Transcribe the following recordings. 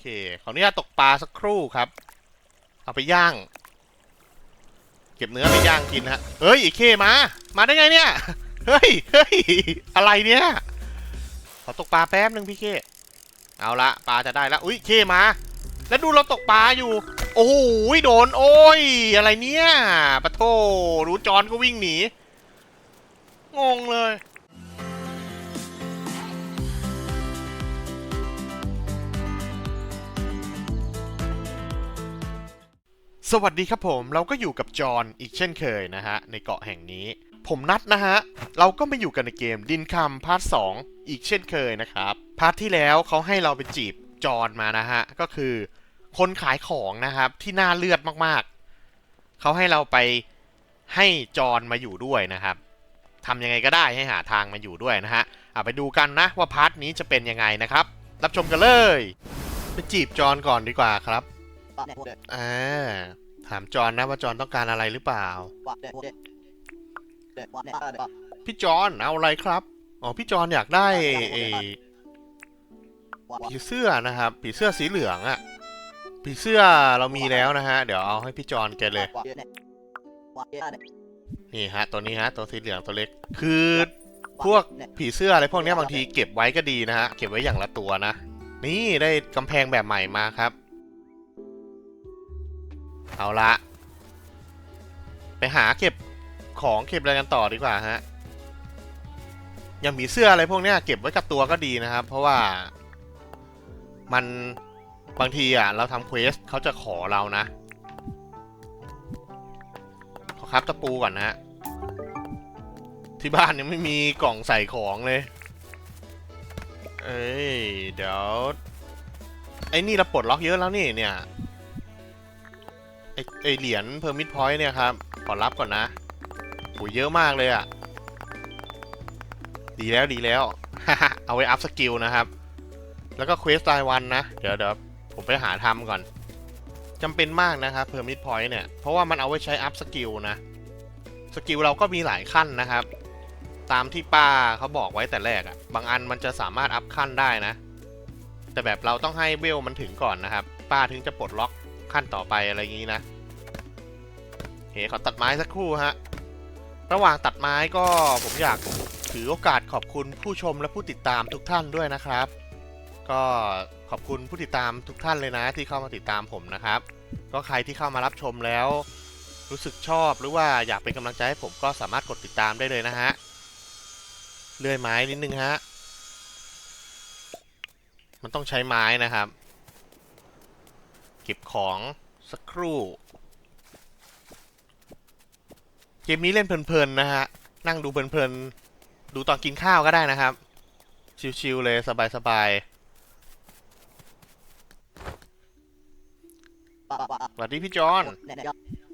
เค ขออนุญาตตกปลาสักครู่ครับ เอาไปย่าง เก็บเนื้อไปย่างกินฮะ เฮ้ยอีเคมา มาได้ไงเนี่ย เฮ้ย เฮ้ย อะไรเนี่ย ขอตกปลาแป๊บนึงพี่เค เอาละปลาจะได้แล้วอุ้ยเคมา แล้วดูเราตกปลาอยู่ โอ้โหโดน โอ้ย อะไรเนี่ยปะโทรู้จอนก็วิ่งหนี งงเลย สวัสดีครับผมเราก็อยู่กับจอห์นอีกเช่นเคยนะฮะ ในเกาะแห่งนี้ ผมนัดนะฮะ เราก็มาอยู่กันในเกมดินคำพาร์ทสองอีกเช่นเคยนะครับ พาร์ทที่แล้วเขาให้เราไปจีบจอห์นมานะฮะ ก็คือคนขายของนะครับที่น่าเลือดมากๆ เขาให้เราไปให้จอห์นมาอยู่ด้วยนะครับทำยังไงก็ได้ให้หาทางมาอยู่ด้วยนะฮะเอาไปดูกันนะว่าพาร์ทนี้จะเป็นยังไงนะครับ รับชมกันเลย ไปจีบจอห์นก่อนดีกว่าครับ อ่าถามจอห์นนะว่าจอห์นต้องการอะไรหรือเปล่า พี่จอห์นเอาอะไรครับ อ๋อ พี่จอห์นอยากได้ไอ้ผีเสื้อนะครับผีเสื้อสีเหลืองอะผีเสื้อเรามีแล้วนะฮะ เดี๋ยวเอาให้พี่จอห์นแกเลย นี่ฮะ ตัวนี้ฮะ ตัวสีเหลืองตัวเล็ก คือพวกผีเสื้ออะไรพวกนี้บางทีเก็บไว้ก็ดีนะฮะ เก็บไว้อย่างละตัวนะ นี่ได้กำแพงแบบใหม่มาครับ เอาละไปหาเก็บของเก็บอะไรกันต่อดีกว่าฮะอย่างผีเสื้ออะไรพวกเนี้ยเก็บไว้กับตัวก็ดีนะครับ เพราะว่ามันบางทีอะเราทำเควสเขาจะขอเรานะ ขอครับตะปูก่อนนะฮะที่บ้านยังไม่มีกล่องใส่ของเลย เอ้ย เดี๋ยว ไอ้นี่เราปลดล็อกเยอะแล้วนี่เนี่ย ไอเหรียญเพอร์มิทพอยต์เนี่ยครับ ขอรับก่อนนะโหเยอะมากเลยอะ่ะ ดีแล้วดีแล้ว เอาไว้อัพสกิลนะครับ แล้วก็เควสรายวันนะ เดี๋ยวเดี๋ยวผมไปหาทำก่อนจำเป็นมากนะครับเพอร์มิทพอยต์เนี่ย เพราะว่ามันเอาไว้ใช้อัพสกิลนะ สกิลเราก็มีหลายขั้นนะครับ ตามที่ป้าเขาบอกไว้แต่แรกอะ่ะ บางอันมันจะสามารถอัพขั้นได้นะ แต่แบบเราต้องให้เวลมันถึงก่อนนะครับ ป้าถึงจะปลดล็อกขั้นต่อไปอะไรอย่างนี้นะ ขอตัดไม้สักครู่ฮะ ระหว่างตัดไม้ก็ผมอยากถือโอกาสขอบคุณผู้ชมและผู้ติดตามทุกท่านด้วยนะครับ ก็ขอบคุณผู้ติดตามทุกท่านเลยนะที่เข้ามาติดตามผมนะครับ ก็ใครที่เข้ามารับชมแล้ว รู้สึกชอบหรือว่าอยากเป็นกำลังใจให้ผมก็สามารถกดติดตามได้เลยนะฮะเลื่อยไม้นิดนึงฮะ มันต้องใช้ไม้นะครับ เก็บของสักครู่ เกมนี้เล่นเพลินๆนะฮะ นั่งดูเพลินๆ ดูตอนกินข้าวก็ได้นะครับ ชิวๆเลยสบาย What what? ๆสวัสดีพี่จอน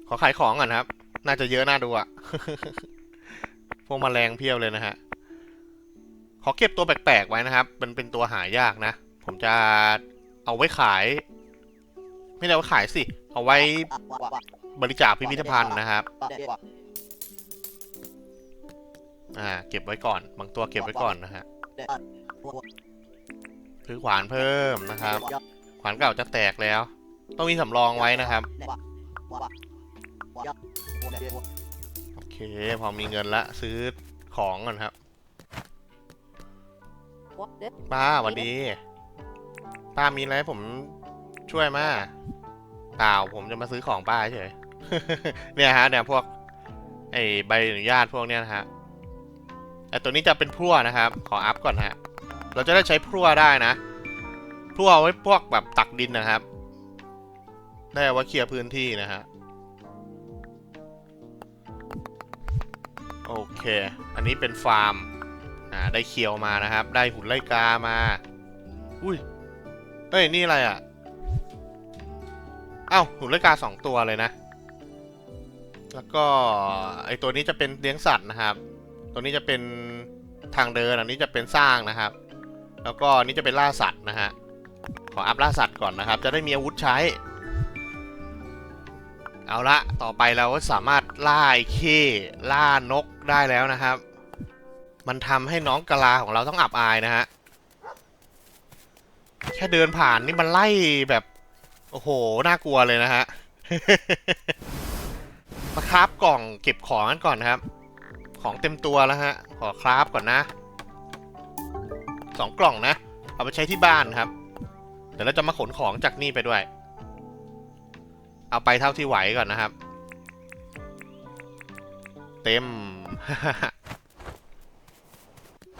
ขอขายของก่อนครับ น่าจะเยอะน่าดูอะพวกแมลงเพียบเลยนะฮะ ขอเก็บตัวแปลกๆไว้นะครับ มันเป็นตัวหายากนะ ผมจะเอาไว้ขาย ไม่ได้เอาไว้ขายสิ เอาไว้บริจาคพิพิธภัณฑ์นะครับ อ่า เก็บไว้ก่อน บางตัวเก็บไว้ก่อนนะฮะซื้อขวานเพิ่มนะครับ ขวานเก่าจะแตกแล้ว ต้องมีสำรองไว้นะครับ โอเค พอมีเงินละซื้อของก่อนครับ ป้าวันดี ป้ามีอะไรให้ผมช่วยมาเปล่าผมจะมาซื้อของป้าเฉย เนี่ยฮะเนี่ยพวกไอใบอนุญาตพวกเนี้ยนะฮะ ไอ้ตัวนี้จะเป็นพลั่วนะครับ ขออัพก่อนฮะ เราจะได้ใช้พลั่วได้นะ พลั่วเอาไว้พวกแบบตักดินนะครับ ได้เอาไว้เคลียร์พื้นที่นะฮะ โอเค อันนี้เป็นฟาร์ม อ่า ได้เคียวมานะครับ ได้หุ่นไล่กามา อุ้ย เฮ้ย นี่อะไรอะ เอ้า หุ่นไล่กาสองตัวเลยนะ แล้วก็ไอตัวนี้จะเป็นเลี้ยงสัตว์นะครับ ตัวนี้จะเป็นทางเดินอันนี้จะเป็นสร้างนะครับ แล้วก็นนี้จะเป็นล่าสัตว์นะฮะ ขออัพล่าสัตว์ก่อนนะครับ จะได้มีอาวุธใช้ เอาละ ต่อไปเราก็สามารถล่าไอ้เข้ล่านกได้แล้วนะครับ มันทำให้น้องกะลาของเราต้องอับอายนะฮะ แค่เดินผ่านนี่มันไล่แบบ โอ้โห น่ากลัวเลยนะฮะมาคราฟกล่องเก็บของกันก่อนนะครับ ของเต็มตัวแล้วฮะ ขอคราฟก่อนนะสองกล่องนะ เอาไปใช้ที่บ้านครับ เดี๋ยวเราจะมาขนของจากนี่ไปด้วย เอาไปเท่าที่ไหวก่อนนะครับ เต็ม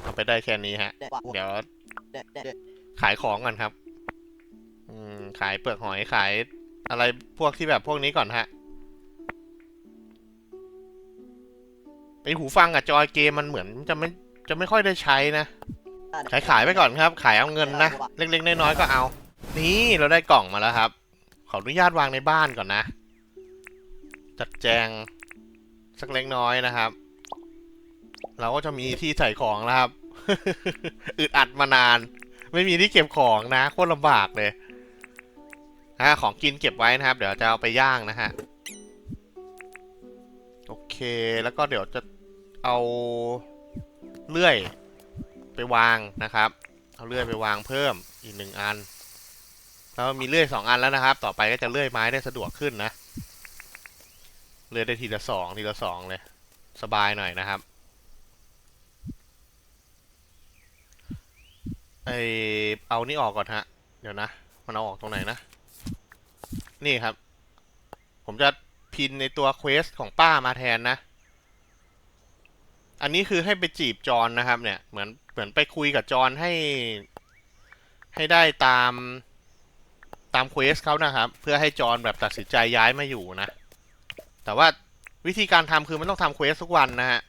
เอาไปได้แค่นี้ฮะ เดี๋ยว ขายของกันครับขายเปลือกหอยขายอะไรพวกที่แบบพวกนี้ก่อนฮะ ไอหูฟังกับจอยเกมมันเหมือนจะไม่จะไม่ค่อยได้ใช้นะ ขายขายไปก่อนครับ ขายเอาเงินนะ เล็กๆน้อยๆก็เอา นี่เราได้กล่องมาแล้วครับ ขออนุญาตวางในบ้านก่อนนะ จัดแจงสักเล็กน้อยนะครับ เราก็จะมีที่ใส่ของแล้วครับ อึดอัดมานาน ไม่มีที่เก็บของนะโคตรลำบากเลยนะของกินเก็บไว้นะครับ เดี๋ยวจะเอาไปย่างนะฮะ โอเค แล้วก็เดี๋ยวจะ เอาเลื่อยไปวางนะครับ เอาเลื่อยไปวางเพิ่มอีกหนึ่งอัน แล้วมีเลื่อยสองอันแล้วนะครับ ต่อไปก็จะเลื่อยไม้ได้สะดวกขึ้นนะ เลื่อยได้ทีละสองทีละสองเลย สบายหน่อยนะครับ ไอเอานี่ออกก่อนฮะ เดี๋ยวนะ มันเอาออกตรงไหนนะ นี่ครับ ผมจะพินในตัวเควสของป้ามาแทนนะ อันนี้คือให้ไปจีบจอนนะครับ เนี่ย เหมือนเหมือนไปคุยกับจอนให้ ให้ได้ตามตามเควสเขานะครับ เพื่อให้จอนแบบตัดสินใจย้ายมาอยู่นะ แต่ว่าวิธีการทำคือมันต้องทำเควสทุกวันนะฮะ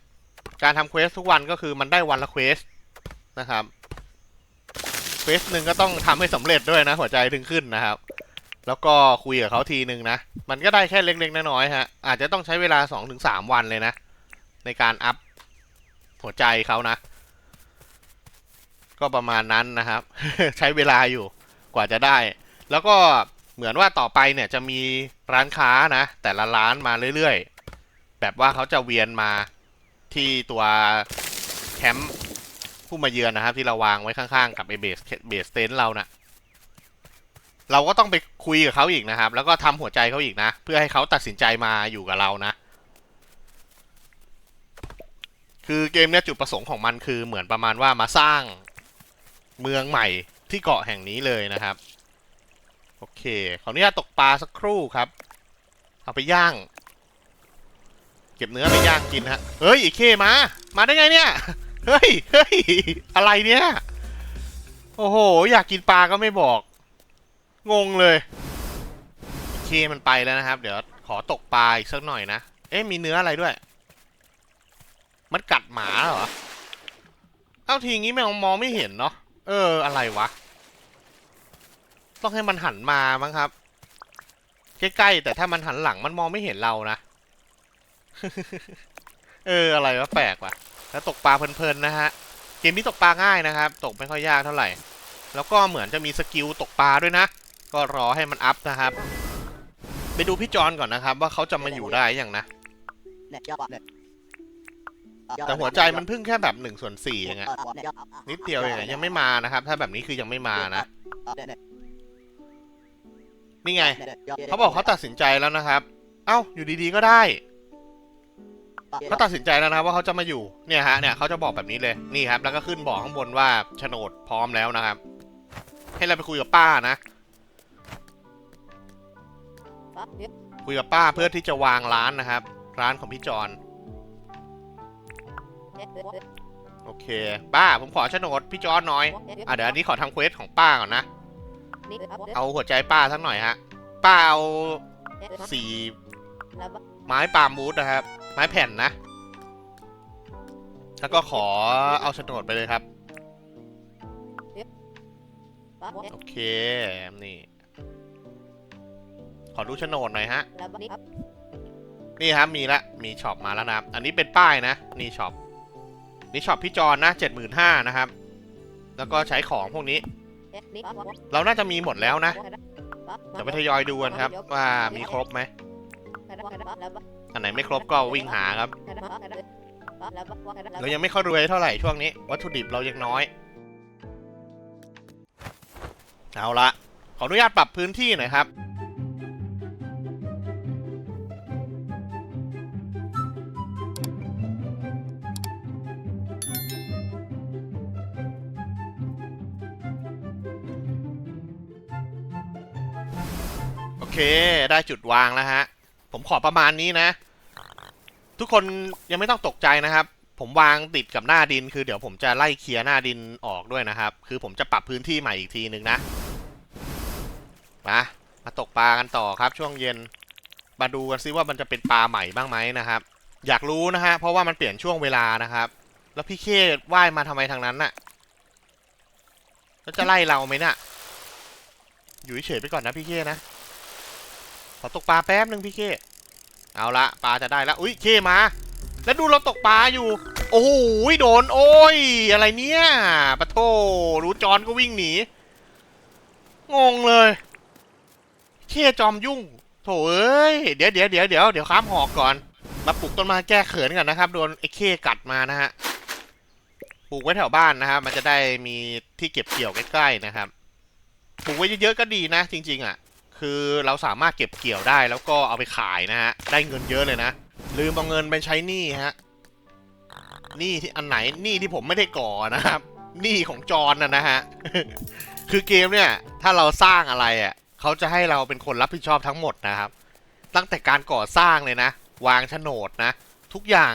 การทำเควสทุกวันก็คือมันได้วันละเควสนะครับเควสหนึ่งก็ต้องทำให้สำเร็จด้วยนะ หัวใจถึงขึ้นนะครับ แล้วก็คุยกับเขาทีหนึ่งนะ มันก็ได้แค่เล็กๆน้อยๆฮะ อาจจะต้องใช้เวลา2อถึงสวันเลยนะ ในการอัพ หัวใจเขานะ ก็ประมาณนั้นนะครับ ใช้เวลาอยู่กว่าจะได้ แล้วก็เหมือนว่าต่อไปเนี่ยจะมีร้านค้านะ แต่ละร้านมาเรื่อยๆ แบบว่าเขาจะเวียนมาที่ตัวแคมป์ผู้มาเยือนนะครับ ที่เราวางไว้ข้างๆ กับไอเบสเบสเตนเรานะ่ะเราก็ต้องไปคุยกับเขาอีกนะครับ แล้วก็ทำหัวใจเขาอีกนะ เพื่อให้เขาตัดสินใจมาอยู่กับเรานะ คือเกมเนี้ยจุดประสงค์ของมันคือเหมือนประมาณว่ามาสร้างเมืองใหม่ที่เกาะแห่งนี้เลยนะครับ โอเคขออนุญาตตกปลาสักครู่ครับ เอาไปย่าง เก็บเนื้อไปย่างกินฮะเฮ้ยอีเคมา มาได้ไงเนี่ยเฮ้ยเฮ้ยอะไรเนี่ยโอ้โห อยากกินปลาก็ไม่บอก งงเลยเคมันไปแล้วนะครับ เดี๋ยวขอตกปลาอีกสักหน่อยนะ เอ๊ะมีเนื้ออะไรด้วย มันกัดหมาเหรอ เอ้าทีงี้แมวมองไม่เห็นเนาะ เออ อะไรวะ ต้องให้มันหันมามั้งครับ ใกล้ๆ แต่ถ้ามันหันหลังมันมองไม่เห็นเรานะ เออ อะไรวะแปลกว่ะ แล้วตกปลาเพลินๆนะฮะ เกมนี้ตกปลาง่ายนะครับ ตกไม่ค่อยยากเท่าไหร่ แล้วก็เหมือนจะมีสกิลตกปลาด้วยนะ ก็รอให้มันอัพนะครับ ไปดูพี่จอนก่อนนะครับ ว่าเขาจะมาอยู่ได้อย่างนะ แต่หัวใจมันเพิ่งแค่แบบหนึ่งส่วนสี่เองอะนิดเดียวเองอะยังไม่มานะครับ ถ้าแบบนี้คือยังไม่มานะ นี่ไง เขาบอกเขาตัดสินใจแล้วนะครับ เอ้า อยู่ดีๆก็ได้เขาตัดสินใจแล้วนะครับว่าเขาจะมาอยู่ เนี่ยฮะ เนี่ยเขาจะบอกแบบนี้เลย นี่ครับ แล้วก็ขึ้นบอกข้างบนว่าโฉนดพร้อมแล้วนะครับ ให้เราไปคุยกับป้านะ คุยกับป้าเพื่อที่จะวางร้านนะครับ ร้านของพี่จอน โอเค ป้าผมขอโฉนดพี่จอนหน่อย อะเดี๋ยวอันนี้ขอทำเควสของป้าก่อนนะ เอาหัวใจป้าสักหน่อยฮะ ป้าเอาสี่ไม้ปาล์มมูดนะครับ ไม้แผ่นนะ แล้วก็ขอเอาโฉนดไปเลยครับ โอเค นี่ ขอดูโฉนดหน่อยฮะ นี่ครับมีละ มีช็อปมาแล้วนะครับอันนี้เป็นป้ายนะ นี่ช็อป นี่ช็อปพี่จอนนะเจ็ดหมื่นห้านะครับ แล้วก็ใช้ของพวกนี้ เราน่าจะมีหมดแล้วนะเดี๋ยวไปทยอยดูกันครับ ว่ามีครบไหมอันไหนไม่ครบก็วิ่งหาครับ เรายังไม่ค่อยรวยเท่าไหร่ช่วงนี้ วัตถุดิบเรายังน้อย เอาละขออนุญาตปรับพื้นที่หน่อยครับ เค ได้จุดวางแล้วฮะ ผมขอประมาณนี้นะ ทุกคนยังไม่ต้องตกใจนะครับ ผมวางติดกับหน้าดิน คือเดี๋ยวผมจะไล่เคลียร์หน้าดินออกด้วยนะครับ คือผมจะปรับพื้นที่ใหม่อีกทีนึงนะ มามาตกปลากันต่อครับ ช่วงเย็น มาดูกันซิว่ามันจะเป็นปลาใหม่บ้างไหมนะครับ อยากรู้นะฮะ เพราะว่ามันเปลี่ยนช่วงเวลานะครับ แล้วพี่เคว่ายมาทำไมทางนั้นน่ะ แล้วจะไล่เราไหมน่ะ อยู่เฉยไปก่อนนะพี่เคนะ อตกปลาแป๊บหนึ่งพี่เค เอาละปลาจะได้แล้วอุ้ยเคมา แล้วดูเราตกปลาอยู่ โอ้โหโดน โอ้ย อะไรเนี่ยปะโทรู้จอนก็วิ่งหนี งงเลย เคจอมยุ่ง โถเอ้ย เดี๋ยวเดี๋ยวเดี๋ยวเดี๋ยวเดี๋ยวข้ามหอกก่อน มาปลูกต้นไม้แก้เขินก่อนนะครับ โดนไอ้เคกัดมานะฮะ ปลูกไว้แถวบ้านนะครับ มันจะได้มีที่เก็บเกี่ยวใกล้ๆนะครับ ปลูกไว้เยอะๆก็ดีนะ จริง ๆ อะ คือเราสามารถเก็บเกี่ยวได้แล้วก็เอาไปขายนะฮะ ได้เงินเยอะเลยนะ ลืมเอาเงินไปใช้หนี้ฮะหนี้ที่อันไหนหนี้ที่ผมไม่ได้ก่อนะครับหนี้ของจอนนะนะฮะ คือเกมเนี่ย ถ้าเราสร้างอะไรอะเขาจะให้เราเป็นคนรับผิดชอบทั้งหมดนะครับ ตั้งแต่การก่อสร้างเลยนะ วางโฉนดนะ ทุกอย่าง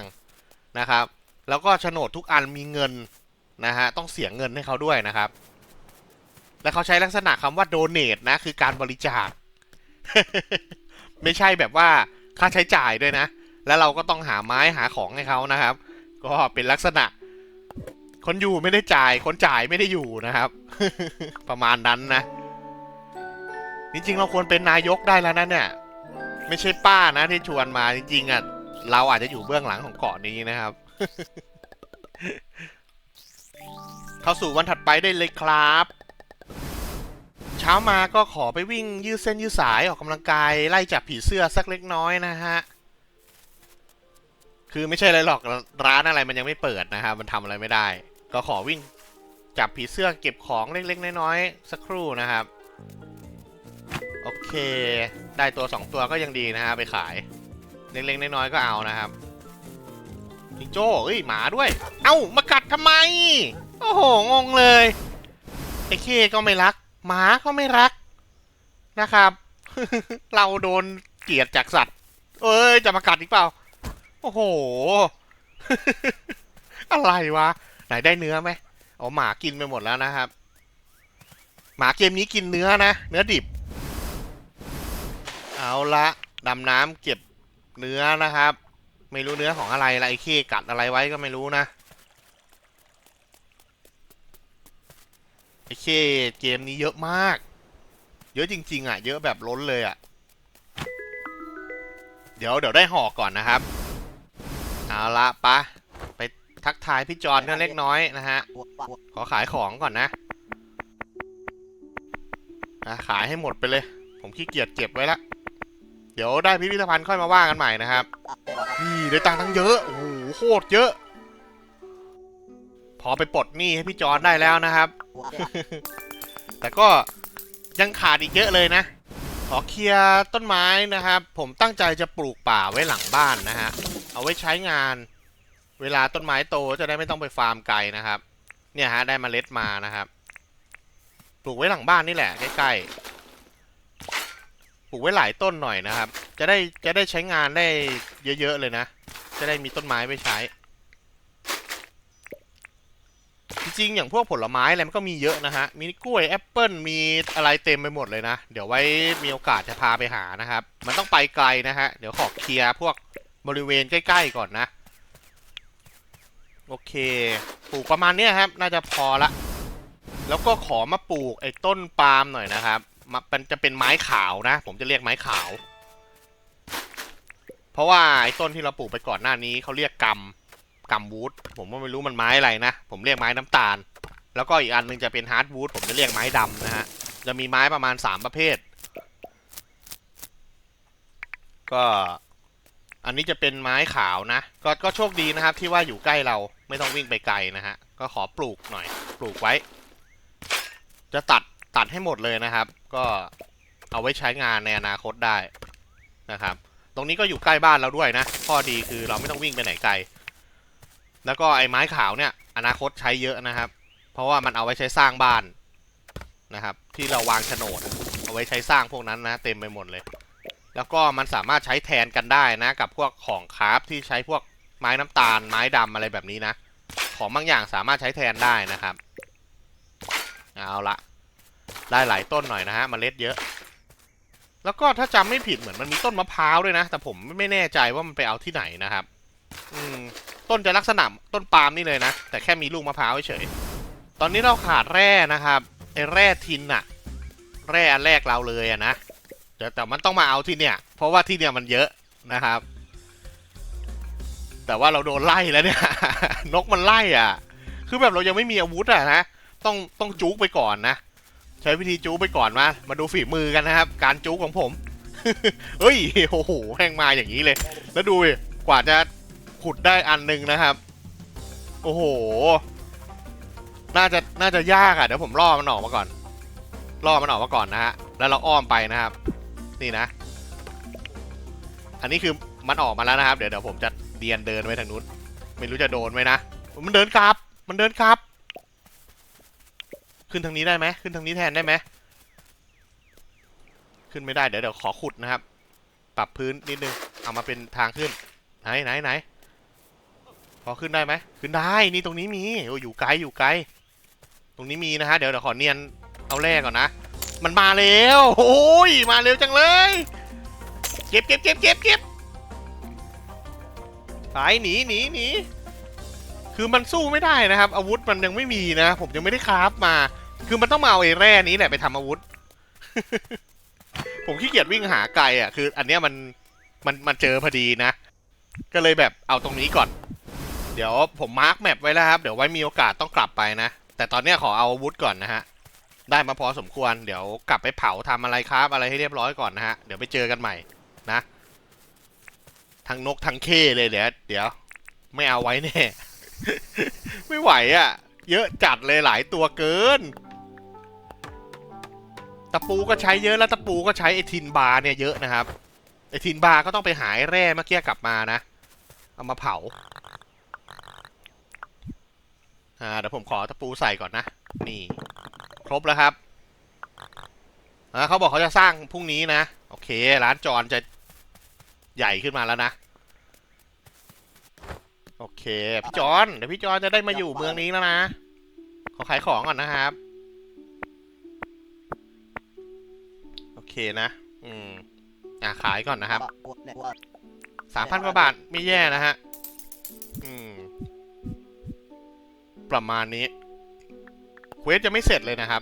นะครับ แล้วก็โฉนดทุกอันมีเงินนะฮะ ต้องเสียเงินให้เขาด้วยนะครับ และเขาใช้ลักษณะคำว่า donate นะ คือการบริจาค ไม่ใช่แบบว่าค่าใช้จ่ายด้วยนะ แล้วเราก็ต้องหาไม้หาของให้เขานะครับ ก็เป็นลักษณะ คนอยู่ไม่ได้จ่าย คนจ่ายไม่ได้อยู่นะครับ ประมาณนั้นนะจริงๆเราควรเป็นนายกได้แล้วนะเนี่ย ไม่ใช่ป้านะที่ชวนมาจริงๆอะเราอาจจะอยู่เบื้องหลังของเกาะนี้นะครับ เข้าสู่วันถัดไปได้เลยครับ เช้ามาก็ขอไปวิ่งยืดเส้นยืดสายออกกำลังกายไล่จับผีเสื้อสักเล็กน้อยนะฮะ คือไม่ใช่อะไรหรอกร้านอะไรมันยังไม่เปิดนะครับมันทำอะไรไม่ได้ ก็ขอวิ่งจับผีเสื้อเก็บของเล็กๆน้อยๆสักครู่นะครับ โอเค ได้ตัวสองตัวก็ยังดีนะฮะไปขาย เล็กๆน้อยๆก็เอานะครับจิงโจ้เอ้ยหมาด้วย เอ้ามากัดทำไม โอ้โหงงเลยไอ้เคก็ไม่รัก หมาก็ไม่รักนะครับ เราโดนเกลียดจากสัตว์ เอ้ย จะมากัดอีกเปล่า โอ้โห อะไรวะ ไหนได้เนื้อไหมอ๋อหมากินไปหมดแล้วนะครับ หมาเกมนี้กินเนื้อนะ เนื้อดิบ เอาละดำน้ำเก็บเนื้อนะครับ ไม่รู้เนื้อของอะไรละไอ้เข้กัดอะไรไว้ก็ไม่รู้นะ อ้เคเกมนี้เยอะมาก เยอะจริง ๆ อะ เยอะแบบล้นเลยอะ เดี๋ยวเดี๋ยวได้หอก่อนนะครับ เอาละปะไปทักทายพี่จอนกันเล็กน้อยนะฮะ ขอขายของก่อนนะอะขายให้หมดไปเลย ผมขี้เกียจเก็บไว้ละ เดี๋ยวได้พิพิธภัณฑ์ค่อยมาว่ากันใหม่นะครับ นี่ได้ตังค์ทั้งเยอะ โอ้โหโคตรเยอะ พอไปปลดหนี้ให้พี่จอนได้แล้วนะครับ แต่ก็ยังขาดอีกเยอะเลยนะ ขอเคลียร์ต้นไม้นะครับ ผมตั้งใจจะปลูกป่าไว้หลังบ้านนะฮะ เอาไว้ใช้งาน เวลาต้นไม้โตจะได้ไม่ต้องไปฟาร์มไกลนะครับ เนี่ยฮะได้มเมล็ดมานะครับ ปลูกไว้หลังบ้านนี่แหละใกล้ๆ ปลูกไว้หลายต้นหน่อยนะครับ จะได้จะได้ใช้งานได้เยอะๆเลยนะ จะได้มีต้นไม้ไว้ใช้ จ ริงๆ อย่างพวกผลไม้อะไรมันก็มีเยอะนะฮะ มีกล้วยแอปเปิลมีอะไรเต็มไปหมดเลยนะ เดี๋ยวไว้มีโอกาสจะพาไปหานะครับ มันต้องไปไกลนะฮะ เดี๋ยวขอเคลียร์พวกบริเวณใกล้ๆก่อนนะ โอเคปลูกประมาณเนี้ยครับ น่าจะพอละ แล้วก็ขอมาปลูกไอ้ต้นปาล์มหน่อยนะครับมามันจะเป็นไม้ขาวนะ ผมจะเรียกไม้ขาว เพราะว่าไอ้ต้นที่เราปลูกไปก่อนหน้านี้เขาเรียกกำ กำวูดผมก็ไม่รู้มันไม้อะไรนะ ผมเรียกไม้น้ำตาล แล้วก็อีกอันหนึงจะเป็นฮาร์ดวูดผมจะเรียกไม้ดำนะฮะ จะมีไม้ประมาณสามประเภท ก็อันนี้จะเป็นไม้ขาวนะ ก็ก็โชคดีนะครับ ที่ว่าอยู่ใกล้เราไม่ต้องวิ่งไปไกลนะฮะ ก็ขอปลูกหน่อย ปลูกไว้ จะตัดตัดให้หมดเลยนะครับ ก็เอาไว้ใช้งานในอนาคตได้นะครับ ตรงนี้ก็อยู่ใกล้บ้านเราด้วยนะ ข้อดีคือเราไม่ต้องวิ่งไปไหนไกล แล้วก็ไอ้ไม้ขาวเนี่ย อนาคตใช้เยอะนะครับ เพราะว่ามันเอาไว้ใช้สร้างบ้านนะครับ ที่เราวางโฉนดเอาไว้ใช้สร้างพวกนั้นนะ เต็มไปหมดเลย แล้วก็มันสามารถใช้แทนกันได้นะ กับพวกของคราฟที่ใช้พวกไม้น้ำตาล ไม้ดำอะไรแบบนี้นะ ของบางอย่างสามารถใช้แทนได้นะครับ เอาละได้หลายต้นหน่อยนะฮะมเมล็ดเยอะ แล้วก็ถ้าจำไม่ผิดเหมือนมันมีต้นมะพร้าวด้วยนะ แต่ผมไม่แน่ใจว่ามันไปเอาที่ไหนนะครับ อืม ต้นจะลักษณะต้นปาล์มนี่เลยนะ แต่แค่มีลูกมะพร้าวเฉย ตอนนี้เราขาดแร่นะครับไอ้แร่ทินอะแร่อันแรกเราเลยอะนะเดี๋ยวแต่มันต้องมาเอาที่เนี่ย เพราะว่าที่เนี่ยมันเยอะนะครับ แต่ว่าเราโดนไล่แล้วเนี่ย นกมันไล่อะ คือแบบเรายังไม่มีอาวุธอะนะต้องต้องจุกไปก่อนนะใช้วิธีจุกไปก่อนมา มาดูฝีมือกันนะครับ การจุกของผม เฮ้ย โอ้โห แห้งมาอย่างนี้เลย แล้วดูกว่าจะ ขุดได้อันหนึ่งนะครับ โอ้โห น่าจะน่าจะยากอะเดี๋ยวผมล่อมันออกมาก่อนล่อมันออกมาก่อนนะฮะแล้วเราอ้อมไปนะครับ นี่นะ อันนี้คือมันออกมาแล้วนะครับ เดี๋ยวเดี๋ยวผมจะเดียนเดินไปทางนู้นไม่รู้จะโดนไหมนะมันเดินกลับ มันเดินกลับ ขึ้นทางนี้ได้ไหมขึ้นทางนี้แทนได้ไหมขึ้นไม่ได้เดี๋ยวเดี๋ยวขอขุดนะครับ ปรับพื้นนิดนึงเอามาเป็นทางขึ้นไหนไหนไหน พอขึ้นได้ไหมขึ้นได้นี่ตรงนี้มีโอ้อยู่ไกลอยู่ไกล ตรงนี้มีนะฮะเดี๋ยวเดี๋ยวขอเนียนเอาแรกก่อนนะ มันมาแล้วโอ้ยมาเร็วจังเลยเก็บเก็บเก็บเก็บเก็บไปหนีหนีหนีคือมันสู้ไม่ได้นะครับ อาวุธมันยังไม่มีนะ ผมยังไม่ได้คราฟมา คือมันต้องมาเอาไอ้แร่นี้แหละไปทำอาวุธ ผมขี้เกียจวิ่งหาไกลอะ คือ อันเนี้ยมันมันมันเจอพอดีนะ ก็เลยแบบเอาตรงนี้ก่อน เดี๋ยวผมมาร์กแมปไว้แล้วครับ เดี๋ยวไว้มีโอกาสต้องกลับไปนะ แต่ตอนนี้ขอเอาอาวุธก่อนนะฮะ ได้มาพอสมควร เดี๋ยวกลับไปเผาทำอะไรครับ อะไรให้เรียบร้อยก่อนนะฮะ เดี๋ยวไปเจอกันใหม่นะ ทั้งนกทั้งเคเลยเดี๋ยวเดี๋ยว ไม่เอาไว้แน่ ไม่ไหวอะ่ะ เยอะจัดเลยหลายตัวเกิน ตะปูก็ใช้เยอะแล้วตะปูก็ใช้ไอทินบาร์เนี่ยเยอะนะครับ ไอทินบาร์ก็ต้องไปหายแร่เมื่อกี้กลับมานะ เอามาเผา อ่าเดี๋ยวผมขอตะปูใส่ก่อนนะ นี่ ครบแล้วครับอ่าเขาบอกเขาจะสร้างพรุ่งนี้นะ โอเค ร้านจอนจะใหญ่ขึ้นมาแล้วนะ โอเค พี่จอนเดี๋ยวพี่จอนจะได้มาอยู่เมืองนี้แล้วนะ ขอขายของก่อนนะครับ โอเคนะ อืม อะขายก่อนนะครับ สามพันกว่าบาทไม่แย่นะฮะ อืม ประมาณนี้เควสจะไม่เสร็จเลยนะครับ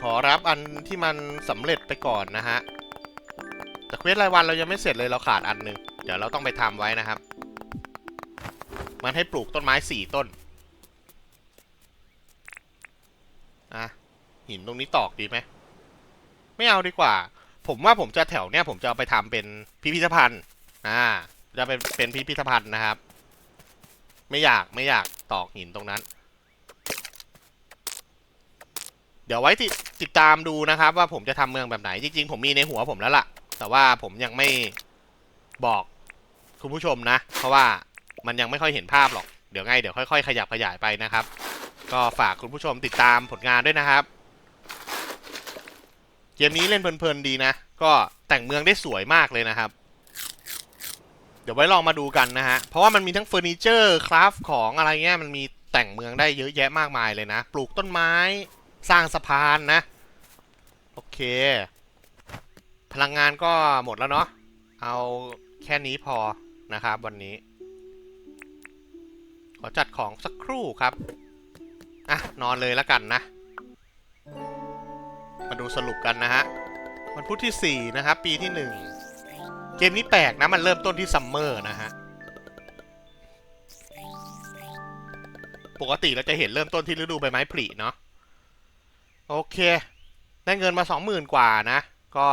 ขอรับอันที่มันสำเร็จไปก่อนนะฮะแต่เควสรายวันเรายังไม่เสร็จเลยเราขาดอันหนึ่งเดี๋ยวเราต้องไปทำไว้นะครับ มันให้ปลูกต้นไม้สี่ต้นอะหินตรงนี้ตอกดีไหมไม่เอาดีกว่า ผมว่าผมจะแถวเนี้ยผมจะเอาไปทำเป็นพิพิธภัณฑ์อ่าจะเป็นเป็นพิพิธภัณฑ์นะครับ ไม่อยากไม่อยากตอกหินตรงนั้น เดี๋ยวไว้ติดติดตามดูนะครับ ว่าผมจะทำเมืองแบบไหน จริง ๆ ผมมีในหัวผมแล้วล่ะ แต่ว่าผมยังไม่บอกคุณผู้ชมนะ เพราะว่ามันยังไม่ค่อยเห็นภาพหรอก เดี๋ยวไงเดี๋ยวค่อย ๆ ขยับขยายไปนะครับ ก็ฝากคุณผู้ชมติดตามผลงานด้วยนะครับ เกมนี้เล่นเพลินๆดีนะ ก็แต่งเมืองได้สวยมากเลยนะครับ เดี๋ยวไว้ลองมาดูกันนะฮะ เพราะว่ามันมีทั้งเฟอร์นิเจอร์คราฟของอะไรเงี้ยมันมีแต่งเมืองได้เยอะแยะมากมายเลยนะ ปลูกต้นไม้สร้างสะพานนะ โอเค พลังงานก็หมดแล้วเนาะเอาแค่นี้พอนะครับวันนี้ ขอจัดของสักครู่ครับ อะ นอนเลยแล้วกันนะ มาดูสรุปกันนะฮะวันพุธที่ 4 นะครับ ปีที่ 1 เกมนี้แปลกนะ มันเริ่มต้นที่ซัมเมอร์นะฮะ ปกติเราจะเห็นเริ่มต้นที่ฤดูใบไม้ผลิเนาะ โอเค ได้เงินมา20,000กว่านะ ก็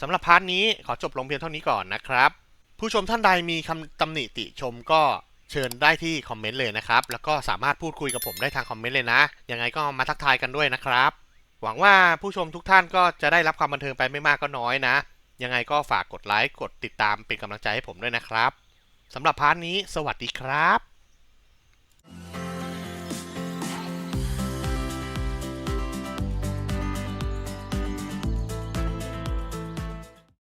สำหรับพาร์ทนี้ขอจบลงเพียงเท่านี้ก่อนนะครับ ผู้ชมท่านใดมีคำตำหนิติชมก็เชิญได้ที่คอมเมนต์เลยนะครับ แล้วก็สามารถพูดคุยกับผมได้ทางคอมเมนต์เลยนะ ยังไงก็มาทักทายกันด้วยนะครับ หวังว่าผู้ชมทุกท่านก็จะได้รับความบันเทิงไปไม่มากก็น้อยนะ ยังไงก็ฝากกดไลค์กดติดตามเป็นกำลังใจให้ผมด้วยนะครับสำหรับพาร์ทนี้ สวัสดีครับ